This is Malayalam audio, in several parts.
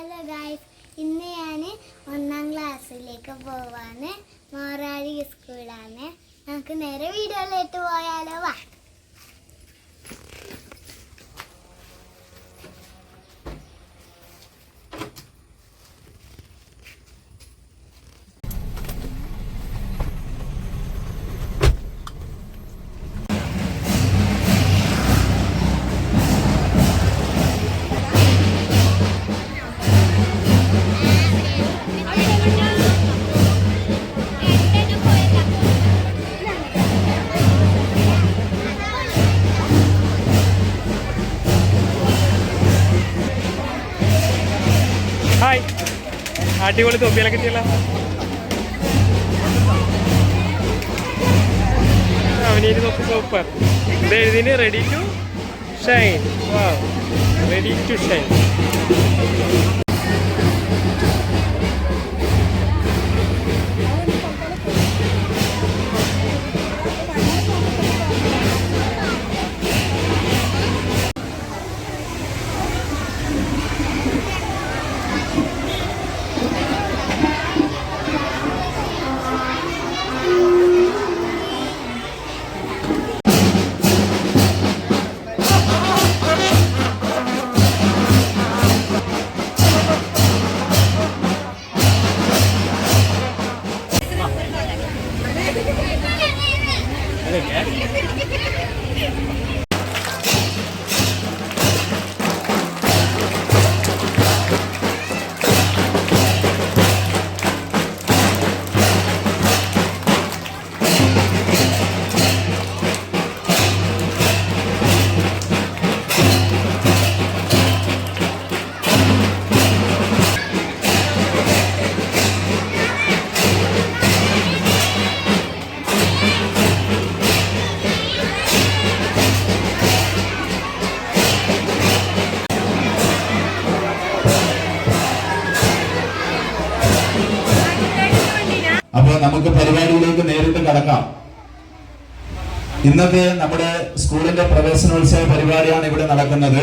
ഹലോ ഗായ്സ് ഇന്ന് ഞാൻ ഒന്നാം ക്ലാസ്സിലേക്ക് പോവാണ്. മോറാഴി സ്കൂളാണ് നമുക്ക് നേരെ വീഡിയോയിലേക്ക് പോയാലോ? വാ. അടിപൊളി തൊപ്പിയിലൊക്കെ കിട്ടിയല്ല. അവനീര് തൊപ്പി സൂപ്പർ. ഇത് എഴുതിന് ready to shine ready to shine നമുക്ക് പരിപാടിയിലേക്ക് നേരിട്ട് കടക്കാം. ഇന്നത്തെ നമ്മുടെ സ്കൂളിന്റെ പ്രവേശനോത്സവ പരിപാടിയാണ് ഇവിടെ നടക്കുന്നത്.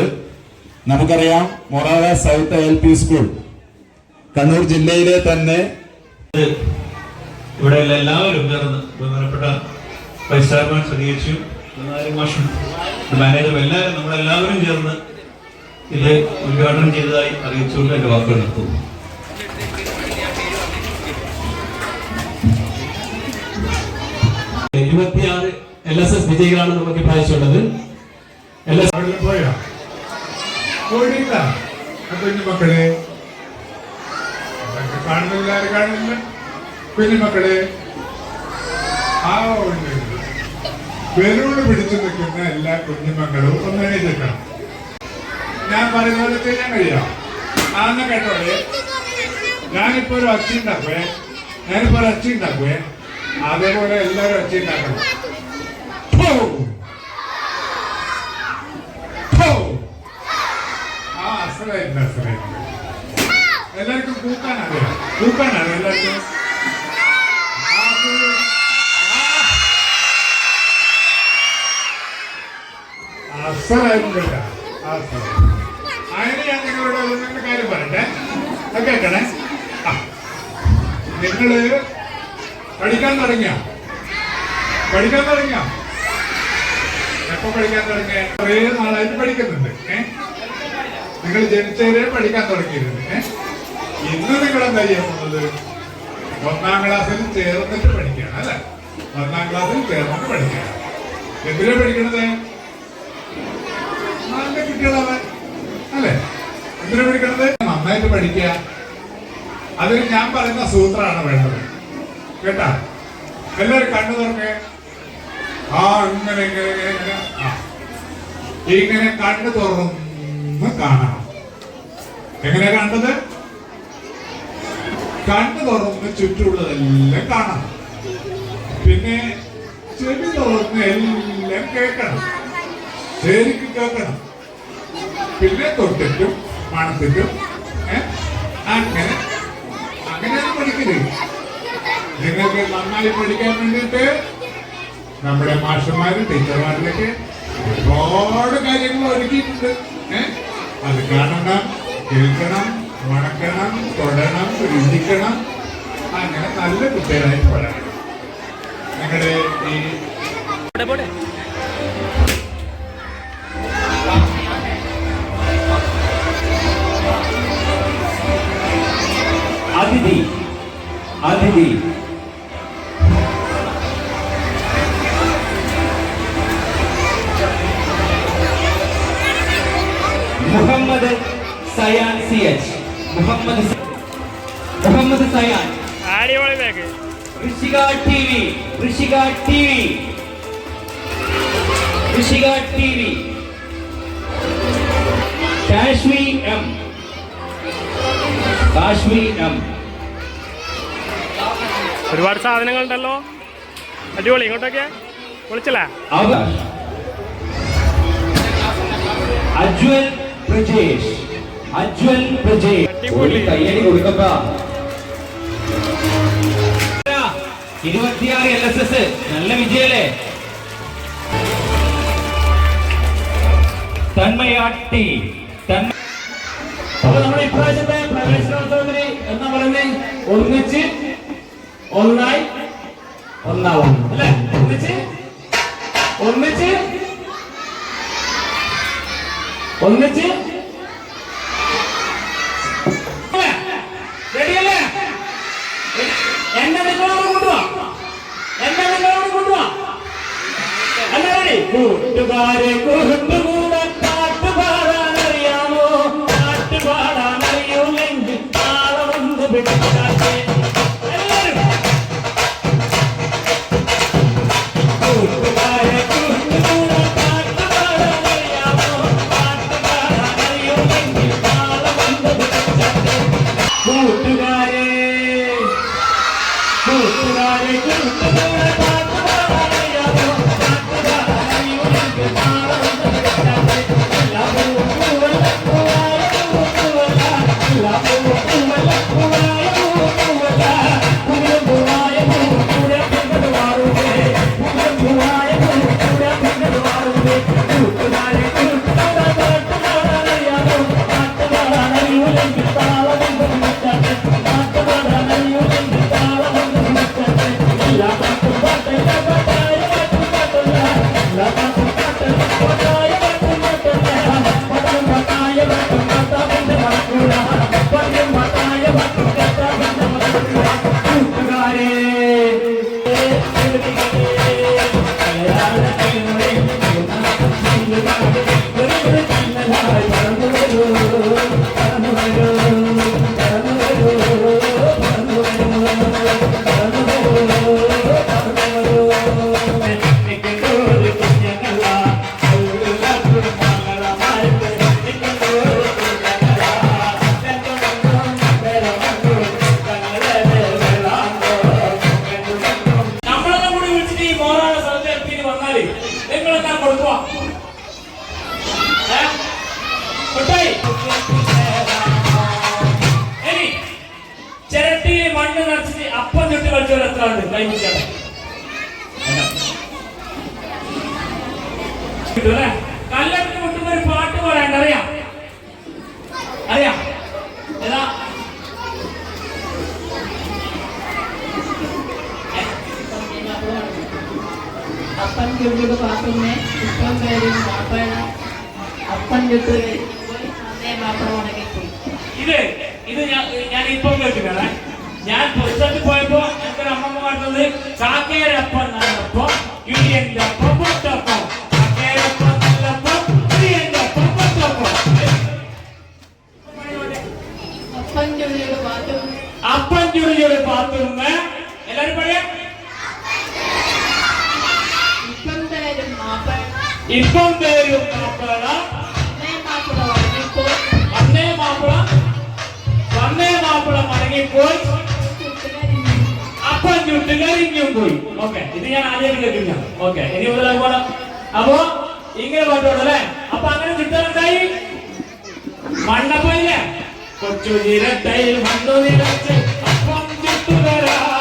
നമുക്കറിയാം Morazha south L P school. Kannur ജില്ലയിലെ തന്നെ ഇവിടെ എല്ലാവരും ചേർന്ന് ബഹുമാനപ്പെട്ട വൈസ് സ്വീകരിച്ചു മാഷും മാനേജറും എല്ലാവരും നമ്മളെല്ലാവരും ചേർന്ന് ഇത് ഉദ്ഘാടനം ചെയ്തതായി അറിയിച്ചുകൊണ്ട് എന്റെ വാക്കുകൾ നിർത്തുന്നു. ഇരുപത്തിയാറ് എൽ എസ് എസ് വിജയികളാണ് നമുക്ക് പ്രാവശ്യമുള്ളത്. എൽ പിടിച്ചു നിൽക്കുന്ന എല്ലാ കുഞ്ഞുമക്കളും ഒന്ന് എഴുതിക്കണം. ഞാൻ പറയുന്ന പോലെ ചെയ്യാൻ കഴിയാം? ആന്ന് കേട്ടോളെ. ഞാനിപ്പോ ഒരു അച്ഛൻ ഉണ്ടാക്കുവേ ഞാനിപ്പോ ഒരു അച്ഛൻ ഉണ്ടാക്കുവേ അതേപോലെ എല്ലാവരും! ഫോ! ആ അസലായിട്ടുണ്ട് അസലായിട്ടുണ്ട് എല്ലാവർക്കും കൂക്കാനറിയാം കൂക്കാനാണ് എല്ലാവർക്കും. അസലായിട്ടുണ്ട്. അതിന് ഞാൻ നിങ്ങളോട് നിങ്ങളുടെ കാര്യം പറയട്ടെ കേൾക്കണേ നിങ്ങൾ പഠിക്കാൻ തുടങ്ങിയ? പഠിക്കാൻ തുടങ്ങിയ? എപ്പോ പഠിക്കാൻ തുടങ്ങിയ? കുറേ നാളായിട്ട് പഠിക്കുന്നുണ്ട് നിങ്ങൾ ജനിച്ചവരെ പഠിക്കാൻ തുടങ്ങിയിരുന്നു? ഇന്ന് നിങ്ങൾ എന്താ പോകുന്നത്? ഒന്നാം ക്ലാസ്സിൽ ചേർന്നിട്ട് പഠിക്കുകയാണ് അല്ലെ? ഒന്നാം ക്ലാസ്സിൽ ചേർന്നിട്ട് പഠിക്കണം. എന്തിനാ പഠിക്കണത്? നല്ല കുട്ടികളാണ് അല്ലെ? എന്തിനാ പഠിക്കണത്? നന്നായിട്ട് പഠിക്കുക. അതിന് ഞാൻ പറയുന്ന സൂത്രമാണ് വേണ്ടത്. കേട്ടാ? എല്ലാവരും കണ്ണു തുറക്കേ. ആ ഇങ്ങനെ ഇങ്ങനെ ഇങ്ങനെ ഇങ്ങനെ. ഇങ്ങനെ കണ്ണു തുറന്ന് കാണണം. എങ്ങനെ കണ്ടത്? കണ്ണു തുറന്ന് ചുറ്റുമുള്ളതെല്ലാം കാണണം. പിന്നെ ചെവി തുറന്ന് എല്ലാം കേൾക്കണം. ശരിക്കും കേൾക്കണം. പിന്നെ തൊട്ടിട്ടും മണത്തിട്ടും ഏ? നന്നായി പഠിക്കാൻ വേണ്ടിയിട്ട് നമ്മുടെ മാഷന്മാരും ടീച്ചർമാരിലേക്ക് ഒരുപാട് കാര്യങ്ങൾ ഒരുക്കിയിട്ടുണ്ട്. ഏഹ് അത് കാണണം കേൾക്കണം മണക്കണം തൊടണം രുചിക്കണം. അങ്ങനെ നല്ല കുട്ടികളായി വളരണം നിങ്ങളുടെ ഈ അതിഥി അതിഥി. C H Muhammad Muhammad Sayan Rishika T V Rishika T V. Rishika T V. Kashmi M. Kashmi M. ഒരുപാട് സാധനങ്ങളുണ്ടല്ലോ അടിപൊളി ഇങ്ങോട്ടൊക്കെ. വിളിച്ചല്ലേ? അജ്വൽ പ്രജേഷ്. അജ്വൽ നല്ല വിജയല്ലേ തന്മയാട്ടി. തന്മ അപ്പൊ നമ്മുടെ ഇപ്രാവശ്യത്തെ പ്രവേശനോത്സവത്തിന് എന്താ പറയുന്നത് ഒന്നിച്ച് ഒന്നായി ഒന്നാവും അല്ലേ ഒന്നിച്ച് ഒന്നിച്ച് ഒന്നിച്ച് റെഡിയല്ലേ എന്നെ നിങ്ങളോട് കൊണ്ടുവാ എന്നെ നിങ്ങളോട് കൊണ്ടുവാ അല്ല റെഡി കൂട്ടുകാരെ കൂട്ടുകൂടാൻ എത്ര ഉണ്ട് കൈമുച്ചാണ് കല്ലെടുത്ത് മുട്ടുമ്പോ ഒരു പാട്ട് പറയണ്ട അറിയാം? അറിയാം? ഏതാ? അപ്പൻ ചുട്ടിട്ട് പാത്തുമ്മേ ഇപ്പം പേരും മാപ്പഴ. അപ്പൻ ഉണങ്ങിപ്പോയി. ഇത് ഇത് ഞാൻ ഞാൻ ഇപ്പം കേട്ടിട്ടാണ് ഞാൻ പുസ്തകത്തിൽ പോയപ്പോ ಮಾಡ್ತದೆ ಸಾಕೇರಪ್ಪ ನನ್ನಪ್ಪ ಕಿಡಿಯಂಗಪ್ಪ ಪುಟ್ಟಪ್ಪ ಸಾಕೇರಪ್ಪ ನನ್ನಪ್ಪ ಕಿಡಿಯಂಗಪ್ಪ ಪುಟ್ಟಪ್ಪ அப்பன் ஜோடியோட பாத்ரூம் அப்பன் ஜோடியோட பாத்ரூம் எல்லாரும் பாடு இப்பம் பேரும் மாப்பன் இப்பம் பேரும் மாப்பனா அண்ணே மாப்பிள வணங்கி போய் കരിഞ്ഞും പോയി. ഓക്കെ ഇത് ഞാൻ ആദ്യം കേട്ടില്ല ഓക്കെ ഇനി മുതൽ പോണം അപ്പോ ഇങ്ങനെ പാട്ടോടല്ലേ അപ്പൊ അങ്ങനെ ചുറ്റാനുണ്ടായി മണ്ണപ്പയില്ലേ കൊച്ചു ചിരട്ടയിൽ മണ്ണു നിറച്ച് അപ്പം ചുട്ടുതരാം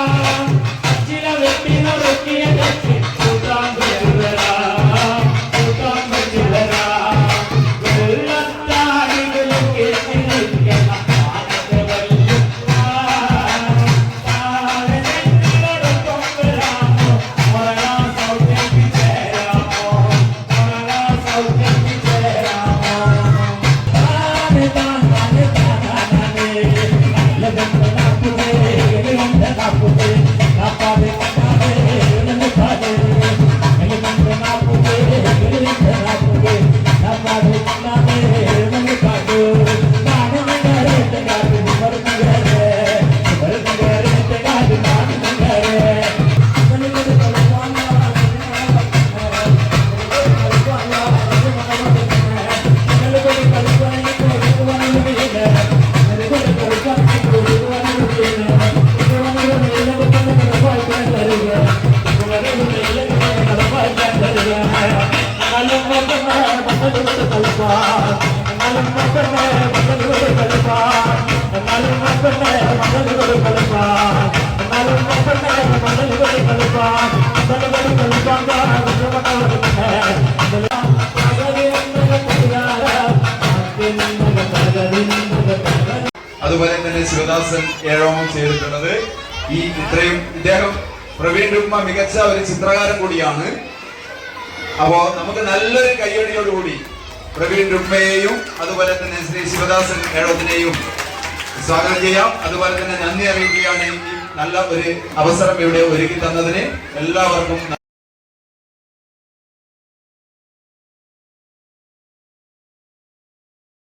അതുപോലെ തന്നെ ശിവദാസൻ ഏഴോമം ചെയ്തിട്ടുള്ളത്. ഈ ഇത്രയും ഇദ്ദേഹം പ്രവീൺ രുക്മ മികച്ച ഒരു ചിത്രകാരൻ കൂടിയാണ്. അപ്പോ നമുക്ക് നല്ലൊരു കയ്യടിയോടുകൂടി പ്രവീൺ രുക്മയെയും അതുപോലെ തന്നെ ശ്രീ ശിവദാസൻ ഏഴോത്തിനെയും സ്വാഗതം ചെയ്യാം. അതുപോലെ തന്നെ നന്ദി അറിയിക്കുകയാണ് നല്ല ഒരു അവസരം ഇവിടെ ഒരുക്കി തന്നതിന്. എല്ലാവർക്കും